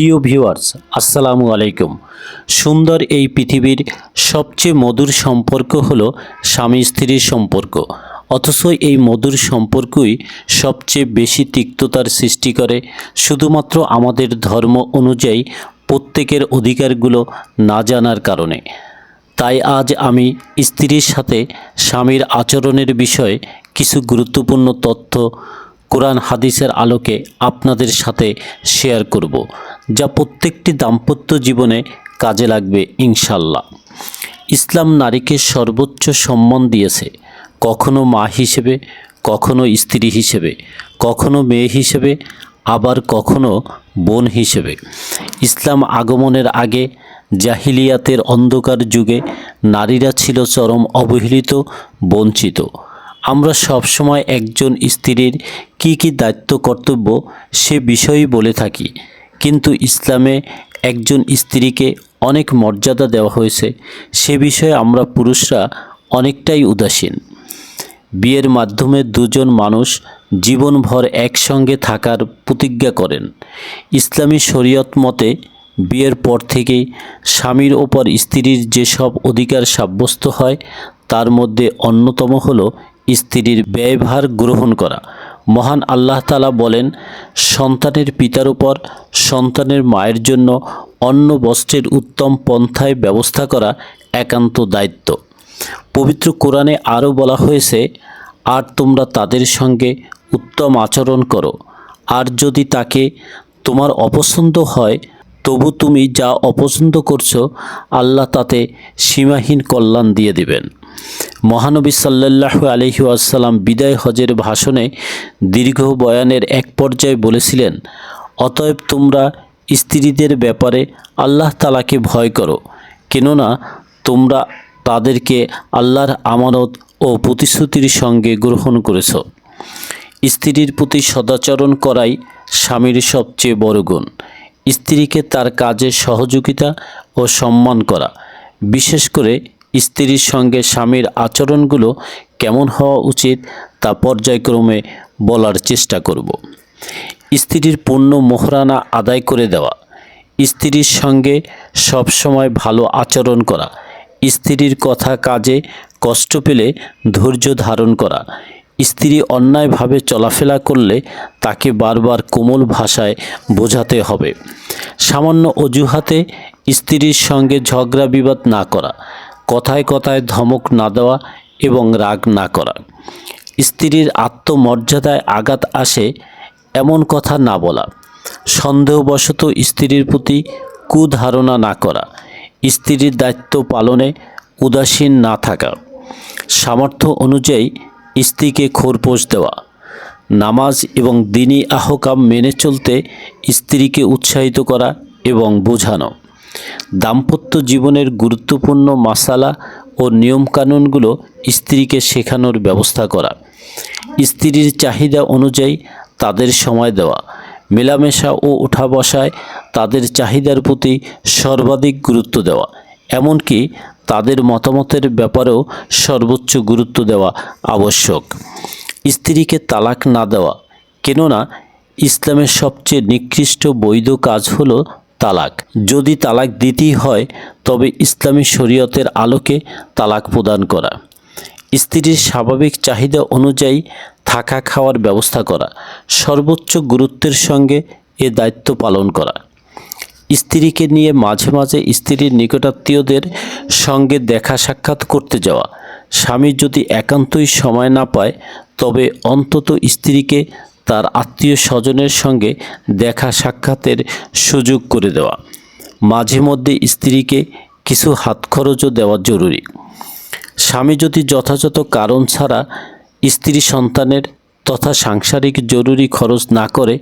প্রিয় ভিউয়ার্স, আসসালামু আলাইকুম। সুন্দর এই পৃথিবীর সবচেয়ে মধুর সম্পর্ক হলো স্বামী স্ত্রীর সম্পর্ক। অথচ এই মধুর সম্পর্কই সবচেয়ে বেশি তিক্ততার সৃষ্টি করে। শুধুমাত্র আমাদের ধর্ম অনুযায়ী প্রত্যেকের অধিকারগুলো না জানার কারণে। তাই আজ আমি স্ত্রীর সাথে স্বামীর আচরণের বিষয়ে কিছু গুরুত্বপূর্ণ তথ্য কোরআন হাদিসের আলোকে আপনাদের সাথে শেয়ার করব, যা প্রত্যেকটি দাম্পত্য জীবনে কাজে লাগবে ইনশাল্লাহ ইসলাম নারীকে সর্বোচ্চ সম্মান দিয়েছে, কখনো মা হিসেবে, কখনো স্ত্রী হিসেবে, কখনো মেয়ে হিসেবে, আবার কখনো বোন হিসেবে। ইসলাম আগমনের আগে জাহিলিয়াতের অন্ধকার যুগে নারীরা ছিল চরম অবহেলিত, বঞ্চিত। আমরা সবসময় একজন স্ত্রীর কি কি দায়িত্ব কর্তব্য সে বিষয়েই বলে থাকি। কিন্তু ইসলামে একজন স্ত্রীকে অনেক মর্যাদা দেওয়া হয়েছে, সে বিষয়ে আমরা পুরুষরা অনেকটাই উদাসীন। বিয়ের মাধ্যমে দুজন মানুষ জীবনভর একসঙ্গে থাকার প্রতিজ্ঞা করেন। ইসলামী শরীয়ত মতে, বিয়ের পর থেকেই স্বামীর ওপর স্ত্রীর যেসব অধিকার সাব্যস্ত হয়, তার মধ্যে অন্যতম হলো স্ত্রীর ব্যয়ভার গ্রহণ করা। মহান আল্লাহ তালা বলেন, সন্তানের পিতার উপর সন্তানের মায়ের জন্য অন্ন বস্ত্রের উত্তম পন্থায় ব্যবস্থা করা একান্ত দায়িত্ব। পবিত্র কোরআনে আরও বলা হয়েছে, আর তোমরা তাদের সঙ্গে উত্তম আচরণ করো। আর যদি তাকে তোমার অপছন্দ হয়, তবু তুমি যা অপছন্দ করছ, আল্লাহ তাতে সীমাহীন কল্যাণ দিয়ে দিবেন। মহানবী সাল্লাহ আলহি আসাল্লাম বিদায় হজের ভাষণে দীর্ঘ বয়ানের এক পর্যায়ে বলেছিলেন, অতএব তোমরা স্ত্রীদের ব্যাপারে আল্লাহ তালাকে ভয় করো, কেননা তোমরা তাদেরকে আল্লাহর আমানত ও প্রতিশ্রুতির সঙ্গে গ্রহণ করেছ। স্ত্রীর প্রতি সদাচরণ করাই স্বামীর সবচেয়ে বড় গুণ। স্ত্রীকে তার কাজে সহযোগিতা ও সম্মান করা, বিশেষ করে স্ত্রীর সঙ্গে স্বামীর আচরণগুলো কেমন হওয়া উচিত তা পর্যায়ক্রমে বলার চেষ্টা করব। স্ত্রীর পূর্ণ মোহরানা আদায় করে দেওয়া। স্ত্রীর সঙ্গে সবসময় ভালো আচরণ করা। স্ত্রীর কথা কাজে কষ্ট পেলে ধৈর্য ধারণ করা। স্ত্রী অন্যায়ভাবে চলাফেরা করলে তাকে বারবার কোমল ভাষায় বোঝাতে হবে। সামান্য অজুহাতে স্ত্রীর সঙ্গে ঝগড়া বিবাদ না করা। কথায় কথায় ধমক না দেওয়া এবং রাগ না করা। স্ত্রীর আত্মমর্যাদায় আঘাত আসে এমন কথা না বলা। সন্দেহবশত স্ত্রীর প্রতি কুধারণা না করা। স্ত্রীর দায়িত্ব পালনে উদাসীন না থাকা। সামর্থ্য অনুযায়ী স্ত্রীকে খোরপোশ দেওয়া। নামাজ এবং দিনী আহকাম মেনে চলতে স্ত্রীকে উৎসাহিত করা এবং বোঝানো। দাম্পত্য জীবনের গুরুত্বপূর্ণ মাসালা ও নিয়মকানুনগুলো স্ত্রীকে শেখানোর ব্যবস্থা করা। স্ত্রীর চাহিদা অনুযায়ী তাদের সময় দেওয়া। মেলামেশা ও উঠা বসায় তাদের চাহিদার প্রতি সর্বাধিক গুরুত্ব দেওয়া। এমনকি তাদের মতামতের ব্যাপারেও সর্বোচ্চ গুরুত্ব দেওয়া আবশ্যক। স্ত্রীকে তালাক না দেওয়া। কেননা ইসলামের সবচেয়ে নিকৃষ্ট বৈধ কাজ হলো তালাক। যদি তালাক দিতেই হয়, তবে ইসলামী শরীয়তের আলোকে তালাক প্রদান করা। স্ত্রীর স্বাভাবিক চাহিদা অনুযায়ী থাকা খাওয়ার ব্যবস্থা করা। সর্বোচ্চ গুরুত্বের সঙ্গে এ দায়িত্ব পালন করা। স্ত্রীকে নিয়ে মাঝে মাঝে স্ত্রীর নিকটাত্মীয়দের সঙ্গে দেখা সাক্ষাৎ করতে যাওয়া। স্বামী যদি একান্তই সময় না পায়, তবে অন্তত স্ত্রীকে তার আত্মীয় স্বজনের সঙ্গে দেখা সাক্ষাতের সুযোগ করে দেওয়া। মাঝে মধ্যে স্ত্রীকে কিছু হাত খরচও দেওয়া জরুরি। স্বামী যদি যথাযথ কারণ ছাড়া স্ত্রী সন্তানের তথা সাংসারিক জরুরি খরচ না করে,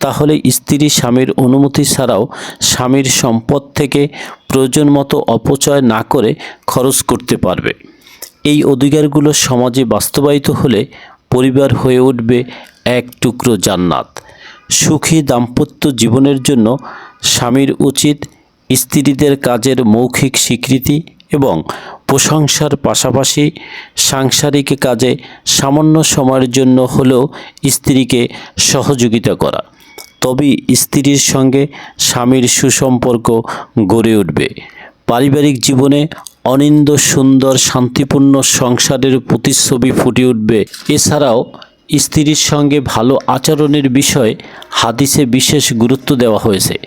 তাহলে স্ত্রী স্বামীর অনুমতি ছাড়াও স্বামীর সম্পদ থেকে প্রয়োজন মতো অপচয় না করে খরচ করতে পারবে। এই অধিকারগুলো সমাজে বাস্তবায়িত হলে পরিবার হয়ে উঠবে এক টুকরো জান্নাত। সুখী দাম্পত্য জীবনের জন্য স্বামীর উচিত স্ত্রীদের কাজের মৌখিক স্বীকৃতি এবং প্রশংসার পাশাপাশি সাংসারিক কাজে সামান্য সময়ের জন্য হলেও স্ত্রীকে সহযোগিতা করা। তবেই স্ত্রীর সঙ্গে স্বামীর সুসম্পর্ক গড়ে উঠবে। পারিবারিক জীবনে অনিন্দ সুন্দর শান্তিপূর্ণ সংসারের প্রতিচ্ছবি ফুটে উঠবে। এছাড়াও স্ত্রীর সঙ্গে ভালো আচরণের বিষয়ে হাদিসে বিশেষ গুরুত্ব দেওয়া হয়েছে।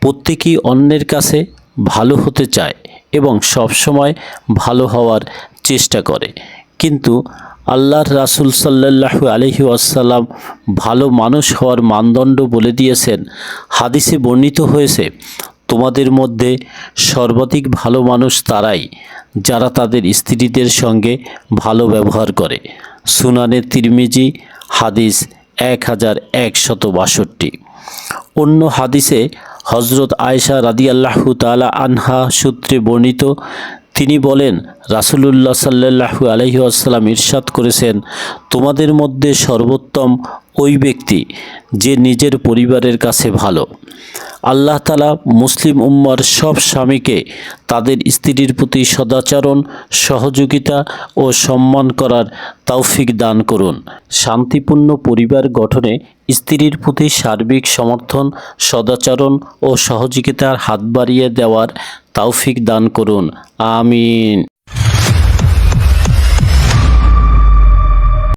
প্রত্যেকেই অন্যের কাছে ভালো হতে চায় এবং সবসময় ভালো হওয়ার চেষ্টা করে। কিন্তু আল্লাহর রাসূল সাল্লাল্লাহু আলহি আসাল্লাম ভালো মানুষ হওয়ার মানদণ্ড বলে দিয়েছেন। হাদিসে বর্ণিত হয়েছে, তোমাদের মধ্যে সর্বাধিক ভালো মানুষ তারাই। যারা তাদের স্ত্রীদের সঙ্গে ভালো ব্যবহার করে। সুনানে তিরমিজি, হাদিস এক হাজার একশত বাষট্টি। অন্য হাদিসে হজরত আয়সা রাদিয়াল্লাহু তালা আনহা সূত্রে বর্ণিত তিনি বলেন, রাসূলুল্লাহ সাল্লাল্লাহু আলাইহি আসাল্লাম ইরশাদ করেছেন, তোমাদের মধ্যে সর্বোত্তম ওই ব্যক্তি যে নিজের পরিবারের কাছে ভালো। আল্লাহ তালা মুসলিম উম্মার সব স্বামীকে তাদের স্ত্রীর প্রতি সদাচরণ, সহযোগিতা ও সম্মান করার তৌফিক দান করুন। শান্তিপূর্ণ পরিবার গঠনে স্ত্রীর প্রতি সার্বিক সমর্থন, সদাচরণ ও সহযোগিতার হাত বাড়িয়ে দেওয়ার তৌফিক দান করুন আমিন।